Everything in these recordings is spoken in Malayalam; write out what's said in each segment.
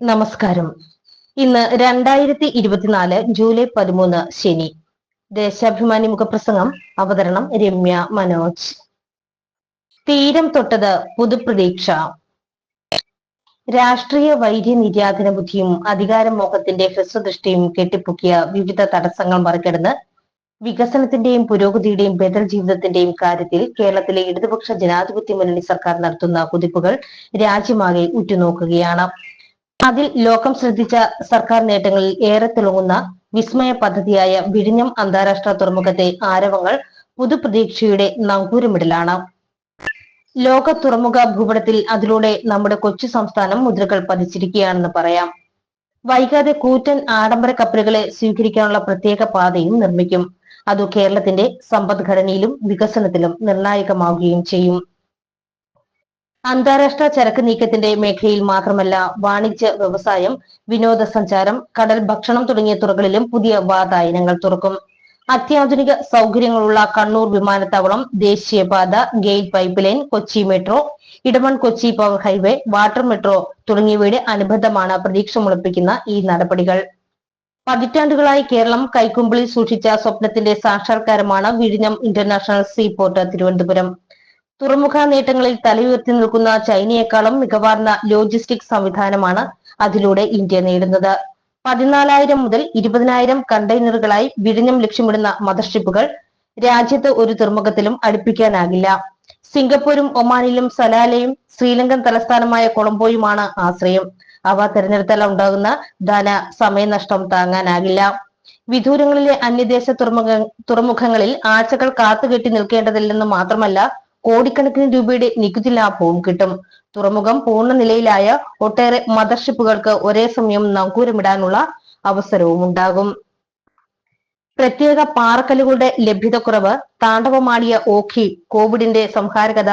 നമസ്കാരം. ഇന്ന് രണ്ടായിരത്തി ഇരുപത്തിനാല് ജൂലൈ പതിമൂന്ന് ശനി. ദേശാഭിമാനി മുഖപ്രസംഗം അവതരണം രമ്യ മനോജ്. തീരം തൊട്ടത് പുതുപ്രതീക്ഷ. രാഷ്ട്രീയ വൈദ്യ നിര്യാതന ബുദ്ധിയും അധികാരമോഹത്തിന്റെ ഹ്രസ്വദൃഷ്ടിയും കെട്ടിപ്പൊക്കിയ വിവിധ തടസ്സങ്ങൾ മറികടന്ന് വികസനത്തിന്റെയും പുരോഗതിയുടെയും ബദൽ ജീവിതത്തിന്റെയും കാര്യത്തിൽ കേരളത്തിലെ ഇടതുപക്ഷ ജനാധിപത്യ മുന്നണി സർക്കാർ നടത്തുന്ന കുതിപ്പുകൾ രാജ്യമാകെ ഉറ്റുനോക്കുകയാണ്. അതിൽ ലോകം ശ്രദ്ധിച്ച സർക്കാർ നേട്ടങ്ങളിൽ ഏറെ തിളങ്ങുന്ന വിസ്മയ പദ്ധതിയായ വിഴിഞ്ഞം അന്താരാഷ്ട്ര തുറമുഖത്തെ ആരവങ്ങൾ പുതുപ്രതീക്ഷയുടെ നങ്കൂരമിടലാണ്. ലോക തുറമുഖ ഭൂപടത്തിൽ അതിലൂടെ നമ്മുടെ കൊച്ചു സംസ്ഥാനം മുദ്രകൾ പതിച്ചിരിക്കുകയാണെന്ന് പറയാം. വൈകാതെ കൂറ്റൻ ആഡംബര കപ്പലുകളെ സ്വീകരിക്കാനുള്ള പ്രത്യേക പാതയും നിർമ്മിക്കും. അത് കേരളത്തിന്റെ സമ്പദ്ഘടനയിലും വികസനത്തിലും നിർണായകമാവുകയും ചെയ്യും. അന്താരാഷ്ട്ര ചരക്ക് നീക്കത്തിന്റെ മേഖലയിൽ മാത്രമല്ല വാണിജ്യ വ്യവസായം വിനോദസഞ്ചാരം കടൽ ഭക്ഷണം തുടങ്ങിയ തുറകളിലും പുതിയ വാതായനങ്ങൾ തുറക്കും. അത്യാധുനിക സൗകര്യങ്ങളുള്ള കണ്ണൂർ വിമാനത്താവളം ദേശീയപാത gate pipeline Kochi metro Edamon Kochi power highway water metro തുടങ്ങിയവയുടെ അനുബന്ധമാണ് പ്രതീക്ഷ മുളപ്പിക്കുന്ന ഈ നടപടികൾ. പതിറ്റാണ്ടുകളായി കേരളം കൈക്കുമ്പിളിൽ സൂക്ഷിച്ച സ്വപ്നത്തിന്റെ സാക്ഷാത്കാരമാണ് വിഴിഞ്ഞം ഇന്റർനാഷണൽ സീ സീപോർട്ട് തിരുവനന്തപുരം. തുറമുഖ നേട്ടങ്ങളിൽ തലയുയർത്തി നിൽക്കുന്ന ചൈനയെക്കാളും മികവാർന്ന ലോജിസ്റ്റിക് സംവിധാനമാണ് അതിലൂടെ ഇന്ത്യ നേടുന്നത്. പതിനാലായിരം മുതൽ ഇരുപതിനായിരം കണ്ടെയ്നറുകളായി വിഴിഞ്ഞം ലക്ഷ്യമിടുന്ന മദർഷിപ്പുകൾ രാജ്യത്ത് ഒരു തുറമുഖത്തിലും അടുപ്പിക്കാനാകില്ല. സിംഗപ്പൂരും ഒമാനിലും സലാലയും ശ്രീലങ്കൻ തലസ്ഥാനമായ കൊളംബോയുമാണ് ആശ്രയം. അവ തെരഞ്ഞെടുത്താൽ ഉണ്ടാകുന്ന ധന സമയനഷ്ടം താങ്ങാനാകില്ല. വിദൂരങ്ങളിലെ അന്യദേശ തുറമുഖ തുറമുഖങ്ങളിൽ ആഴ്ചകൾ കാത്തുകെട്ടി നിൽക്കേണ്ടതില്ലെന്ന് മാത്രമല്ല കോടിക്കണക്കിന് രൂപയുടെ നികുതി ലാഭവും കിട്ടും. തുറമുഖം പൂർണ നിലയിലായ ഒട്ടേറെ മദർഷിപ്പുകൾക്ക് ഒരേ സമയം നങ്കൂരമിടാനുള്ള അവസരവും ഉണ്ടാകും. പ്രത്യേക പാറക്കല്ലുകളുടെ ലഭ്യതക്കുറവ് താണ്ഡവമാടിയ ഓഖി കോവിഡിന്റെ സംഹാരകത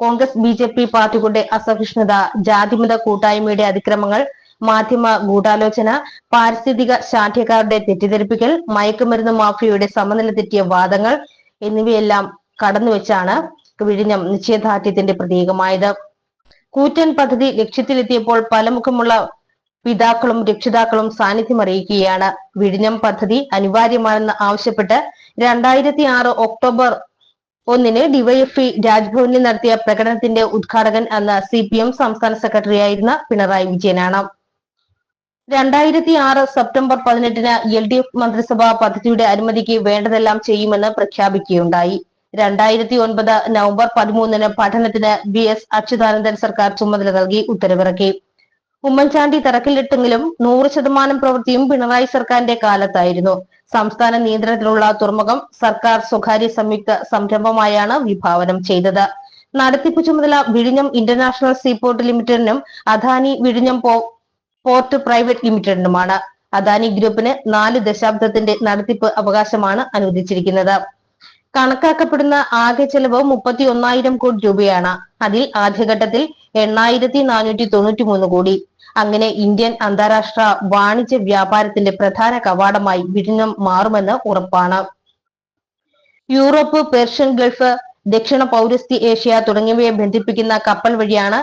കോൺഗ്രസ് ബി ജെ പി പാർട്ടികളുടെ അസഹിഷ്ണുത ജാതിമത കൂട്ടായ്മയുടെ അതിക്രമങ്ങൾ മാധ്യമ ഗൂഢാലോചന പാരിസ്ഥിതിക ശാഠ്യക്കാരുടെ തെറ്റിദ്ധരിപ്പിക്കൽ മയക്കുമരുന്ന് മാഫിയയുടെ സമനില തെറ്റിയ വാദങ്ങൾ എന്നിവയെല്ലാം കടന്നുവെച്ചാണ് വിഴിഞ്ഞം നിശ്ചയദാർഢ്യത്തിന്റെ പ്രതീകമായത്. കൂറ്റൻ പദ്ധതി ലക്ഷ്യത്തിലെത്തിയപ്പോൾ പലമുഖമുള്ള പിതാക്കളും രക്ഷിതാക്കളും സാന്നിധ്യം അറിയിക്കുകയാണ് വിഴിഞ്ഞം പദ്ധതി അനിവാര്യമാണെന്ന് ആവശ്യപ്പെട്ട് രണ്ടായിരത്തി ആറ് ഒക്ടോബർ ഒന്നിന് ഡിവൈഎഫ്ഇ രാജ്ഭവനിൽ നടത്തിയ പ്രകടനത്തിന്റെ ഉദ്ഘാടകൻ അന്ന് സി പി എം സംസ്ഥാന സെക്രട്ടറി ആയിരുന്ന പിണറായി വിജയനാണ്. രണ്ടായിരത്തി ആറ് സെപ്റ്റംബർ പതിനെട്ടിന് എൽ ഡി എഫ് മന്ത്രിസഭ പദ്ധതിയുടെ അനുമതിക്ക് വേണ്ടതെല്ലാം ചെയ്യുമെന്ന് പ്രഖ്യാപിക്കുകയുണ്ടായി. രണ്ടായിരത്തി ഒൻപത് നവംബർ പതിമൂന്നിന് പഠനത്തിന് ബി എസ് അച്യുതാനന്ദൻ സർക്കാർ ചുമതല നൽകി ഉത്തരവിറക്കി. ഉമ്മൻചാണ്ടി തറക്കിലിട്ടെങ്കിലും നൂറ് ശതമാനം പ്രവൃത്തിയും പിണറായി സർക്കാരിന്റെ കാലത്തായിരുന്നു. സംസ്ഥാന നിയന്ത്രണത്തിലുള്ള തുറമുഖം സർക്കാർ സ്വകാര്യ സംയുക്ത സംരംഭമായാണ് വിഭാവനം ചെയ്തത്. നടത്തിപ്പ് ചുമതല വിഴിഞ്ഞം ഇന്റർനാഷണൽ സീപോർട്ട് ലിമിറ്റഡിനും അദാനി വിഴിഞ്ഞം പോർട്ട് പ്രൈവറ്റ് ലിമിറ്റഡിനുമാണ്. അദാനി ഗ്രൂപ്പിന് നാല് ദശാബ്ദത്തിന്റെ നടത്തിപ്പ് അവകാശമാണ് അനുവദിച്ചിരിക്കുന്നത്. കണക്കാക്കപ്പെടുന്ന ആകെ ചെലവ് മുപ്പത്തി ഒന്നായിരം കോടി രൂപയാണ്. അതിൽ ആദ്യഘട്ടത്തിൽ എണ്ണായിരത്തി നാനൂറ്റി തൊണ്ണൂറ്റി മൂന്ന് കോടി. അങ്ങനെ ഇന്ത്യൻ അന്താരാഷ്ട്ര വാണിജ്യ വ്യാപാരത്തിന്റെ പ്രധാന കവാടമായി വിഴിഞ്ഞം മാറുമെന്ന് ഉറപ്പാണ്. യൂറോപ്പ് പേർഷ്യൻ ഗൾഫ് ദക്ഷിണ പൗരസ്ത്യ ഏഷ്യ തുടങ്ങിയവയെ ബന്ധിപ്പിക്കുന്ന കപ്പൽ വഴിയാണ്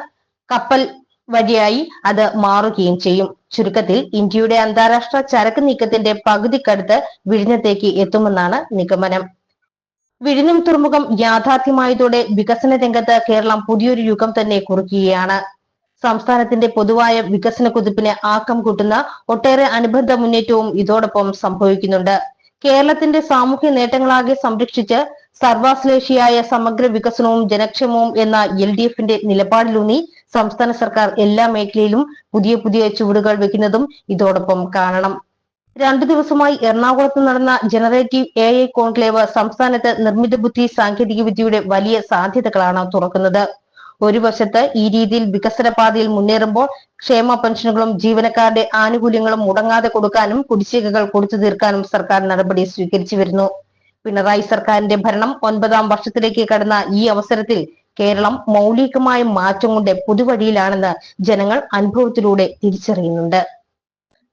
കപ്പൽ വഴിയായി അത് മാറുകയും ചെയ്യും. ചുരുക്കത്തിൽ ഇന്ത്യയുടെ അന്താരാഷ്ട്ര ചരക്ക് നീക്കത്തിന്റെ പകുതിക്കടുത്ത് വിഴിഞ്ഞത്തേക്ക് എത്തുമെന്നാണ് നിഗമനം. വിഴിഞ്ഞം തുറമുഖം യാഥാർത്ഥ്യമായതോടെ വികസന രംഗത്ത് കേരളം പുതിയൊരു യുഗം തന്നെ കുറിക്കുകയാണ്. സംസ്ഥാനത്തിന്റെ പൊതുവായ വികസന കുതിപ്പിന് ആക്കം കൂട്ടുന്ന ഒട്ടേറെ അനുബന്ധ മുന്നേറ്റവും ഇതോടൊപ്പം സംഭവിക്കുന്നുണ്ട്. കേരളത്തിന്റെ സാമൂഹ്യ നേട്ടങ്ങളാകെ സംരക്ഷിച്ച് സർവാശ്ലേഷിയായ സമഗ്ര വികസനവും ജനക്ഷേമവും എന്ന എൽ ഡി എഫിന്റെ നിലപാടിലൂന്നി സംസ്ഥാന സർക്കാർ എല്ലാ മേഖലയിലും പുതിയ പുതിയ ചുവടുകൾ വെക്കുന്നതും ഇതോടൊപ്പം കാണണം. രണ്ടു ദിവസമായി എറണാകുളത്ത് നടന്ന ജനറേറ്റീവ് എ ഐ കോൺക്ലേവ് സംസ്ഥാനത്ത് നിർമ്മിത ബുദ്ധി സാങ്കേതിക വിദ്യയുടെ വലിയ സാധ്യതകളാണ് തുറക്കുന്നത്. ഒരു വശത്ത് ഈ രീതിയിൽ വികസന പാതയിൽ മുന്നേറുമ്പോൾ ക്ഷേമ പെൻഷനുകളും ജീവനക്കാരുടെ ആനുകൂല്യങ്ങളും മുടങ്ങാതെ കൊടുക്കാനും കുടിശ്ശികകൾ കൊടുത്തു തീർക്കാനും സർക്കാർ നടപടി സ്വീകരിച്ചു വരുന്നു. പിണറായി സർക്കാരിന്റെ ഭരണം ഒൻപതാം വർഷത്തിലേക്ക് കടന്ന ഈ അവസരത്തിൽ കേരളം മൗലികമായ മാറ്റം കൊണ്ട് പുതുവഴിയിലാണെന്ന് ജനങ്ങൾ അനുഭവത്തിലൂടെ തിരിച്ചറിയുന്നുണ്ട്.